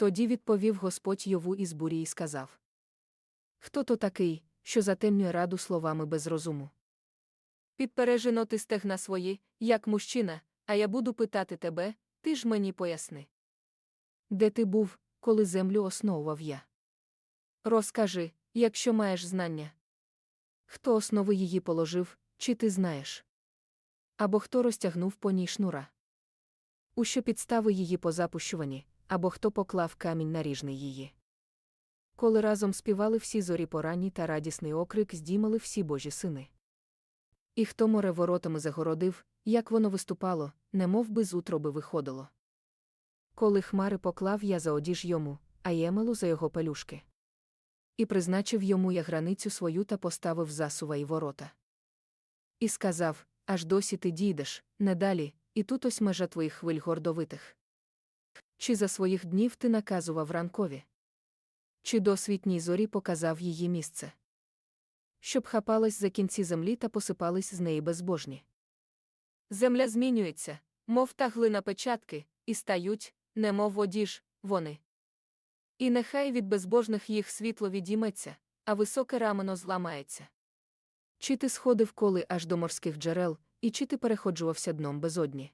Тоді відповів Господь Йову із бурі і сказав: Хто то такий, що затемнює раду словами без розуму? Підпережено ти стегна свої, як мужчина, а я буду питати тебе, ти ж мені поясни. Де ти був, коли землю основував я? Розкажи, якщо маєш знання. Хто основи її положив, чи ти знаєш? Або хто розтягнув по ній шнура? У що підстави її позапущувані, або хто поклав камінь наріжний її? Коли разом співали всі зорі поранні та радісний окрик здіймали всі божі сини. І хто море воротами загородив, як воно виступало, немов би з утроби виходило. Коли хмари поклав я за одіж йому, а ємелу за його пелюшки. І призначив йому я границю свою та поставив засува і ворота. І сказав: Аж досі ти дійдеш, не далі, і тут ось межа твоїх хвиль гордовитих. Чи за своїх днів ти наказував ранкові? Чи до освітній зорі показав її місце? Щоб хапались за кінці землі та посипались з неї безбожні. Земля змінюється, мов та глина печатки, і стають, немов одіж, вони. І нехай від безбожних їх світло відійметься, а високе рамено зламається. Чи ти сходив коли аж до морських джерел, і чи ти переходжувався дном безодні?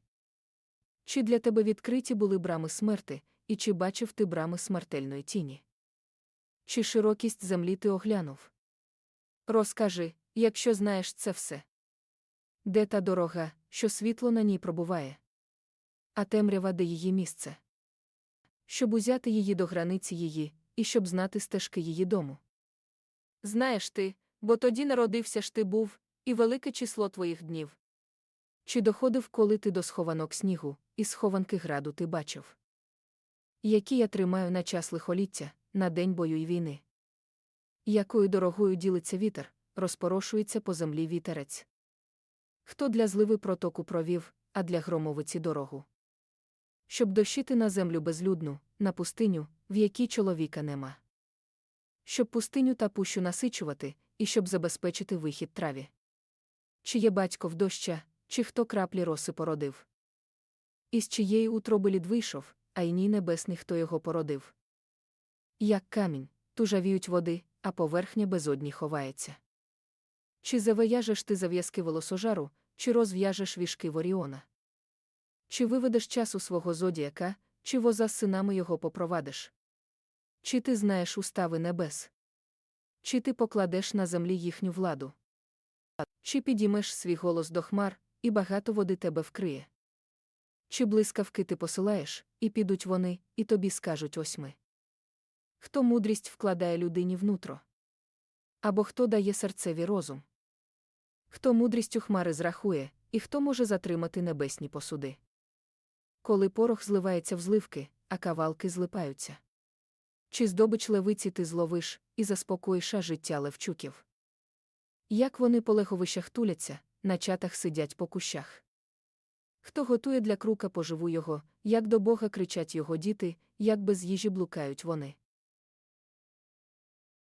Чи для тебе відкриті були брами смерти, і чи бачив ти брами смертельної тіні? Чи широкість землі ти оглянув? Розкажи, якщо знаєш це все. Де та дорога, що світло на ній пробуває? А темрява де її місце? Щоб узяти її до границі її, і щоб знати стежки її дому. Знаєш ти, бо тоді народився ж ти був, і велике число твоїх днів. Чи доходив коли ти до схованок снігу, і схованки граду ти бачив? Які я тримаю на час лихоліття, на день бою й війни? Якою дорогою ділиться вітер, розпорошується по землі вітерець? Хто для зливи протоку провів, а для громовиці дорогу? Щоб дощити на землю безлюдну, на пустиню, в якій чоловіка нема. Щоб пустиню та пущу насичувати, і щоб забезпечити вихід траві. Чи є батько в доща, чи хто краплі роси породив? Із чиєї утроби лід вийшов, а й ній небесний хто його породив. Як камінь, тужавіють води, а поверхня безодні ховається. Чи завияжеш ти зав'язки волосожару, чи розв'яжеш вішки Воріона? Чи виведеш часу свого зодіяка, чи воза з синами його попровадиш? Чи ти знаєш устави небес? Чи ти покладеш на землі їхню владу? Чи підіймеш свій голос до хмар, і багато води тебе вкриє? Чи блискавки ти посилаєш, і підуть вони, і тобі скажуть ось ми? Хто мудрість вкладає людині внутро? Або хто дає серцеві розум? Хто мудрістю хмари зрахує, і хто може затримати небесні посуди? Коли порох зливається в зливки, а кавалки злипаються. Чи здобич левиці ти зловиш, і заспокоїш життя левчуків? Як вони по леховищах туляться, на чатах сидять по кущах? Хто готує для крука поживу його, як до Бога кричать його діти, як без їжі блукають вони?